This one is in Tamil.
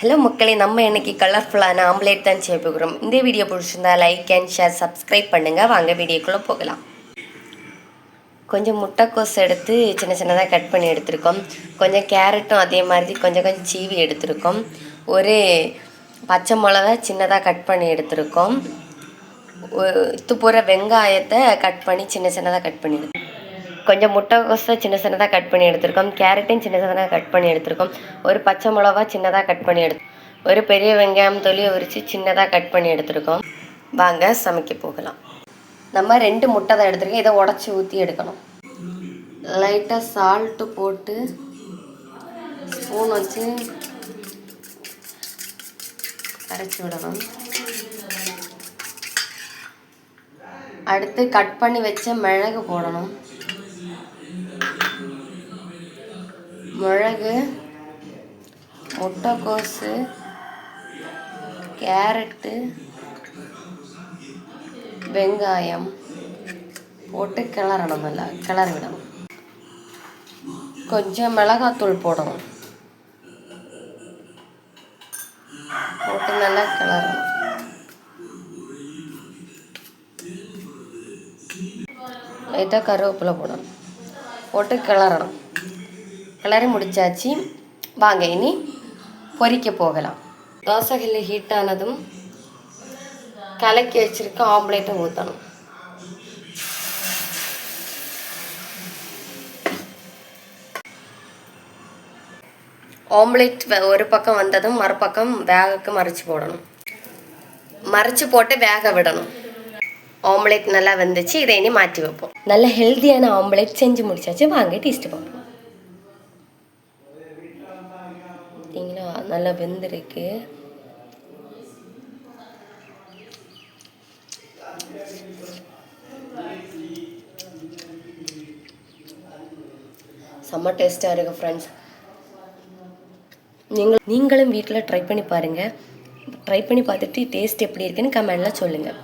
ஹலோ மக்களே நம்ம இன்னைக்கு கலர்ஃபுல்லான ஆம்லேட் தான் செய்ய போகிறோம். இந்த வீடியோ பிடிச்சிருந்தா லைக் அண்ட் ஷேர் சப்ஸ்கிரைப் பண்ணுங்கள் வாங்க வீடியோக்குள்ளே போகலாம். கொஞ்சம் முட்டைக்கோஸ் எடுத்து சின்ன சின்னதாக கட் பண்ணி எடுத்திருக்கோம். கொஞ்சம் கேரட்டும் அதே மாதிரி கொஞ்சம் கொஞ்சம் சீவி எடுத்திருக்கோம். ஒரு பச்சை மிளகா சின்னதாக கட் பண்ணி எடுத்திருக்கோம். ஒரு இது வெங்காயத்தை கட் பண்ணி சின்ன சின்னதாக கட் பண்ணி கொஞ்சம் முட்டைக்கோஸை சின்ன சின்னதாக கட் பண்ணி எடுத்திருக்கோம். கேரட்டையும் சின்ன சின்னதாக கட் பண்ணி எடுத்திருக்கோம். ஒரு பச்சை மிளகா சின்னதாக கட் பண்ணி எடுத்து ஒரு பெரிய வெங்காயம் தொலியை உரித்து சின்னதாக கட் பண்ணி எடுத்திருக்கோம். வாங்க சமைக்க போகலாம். நம்ம ரெண்டு முட்டை தான் எடுத்திருக்கோம். இதை உடச்சி ஊற்றி எடுக்கணும். லைட்டாக சால்ட்டு போட்டு ஸ்பூன் வச்சு அரைச்சி விடணும். அடுத்து கட் பண்ணி வச்ச மிளகு போடணும். மிளகு முட்டைக்கோஸு கேரட்டு வெங்காயம் போட்டு கிளறணும் நல்லா கிளறி விடணும். கொஞ்சம் மிளகாத்தூள் போடணும். போட்டு நல்லா கிளறணும். லைட்டாக கருவேப்பிலை போடணும். போட்டு கிளறணும். கிளறி முடித்தாச்சு வாங்க இனி பொறிக்க போகலாம். தோசைகள் ஹீட் ஆனதும் கலக்கி வச்சுருக்க ஆம்லேட்டை ஊற்றணும் ஆம்லேட் ஒரு பக்கம் வந்ததும் மறுபக்கம் வேகக்கு மறைச்சி போடணும். மறைச்சி போட்டு வேக விடணும். ஆம்லேட் நல்லா வந்துச்சு இதை இனி மாற்றி வைப்போம். நல்ல ஹெல்த்தியான ஆம்லேட் செஞ்சு முடிச்சாச்சு. வாங்க டேஸ்ட் பார்ப்போம். நல்லா வெந்திருக்கு. செம்ம டேஸ்ட்டாக இருக்குது ஃப்ரெண்ட்ஸ் நீங்கள் நீங்களும் வீட்டில் ட்ரை பண்ணி பாருங்கள் ட்ரை பண்ணி பார்த்துட்டு டேஸ்ட் எப்படி இருக்குன்னு கமெண்டில் சொல்லுங்கள்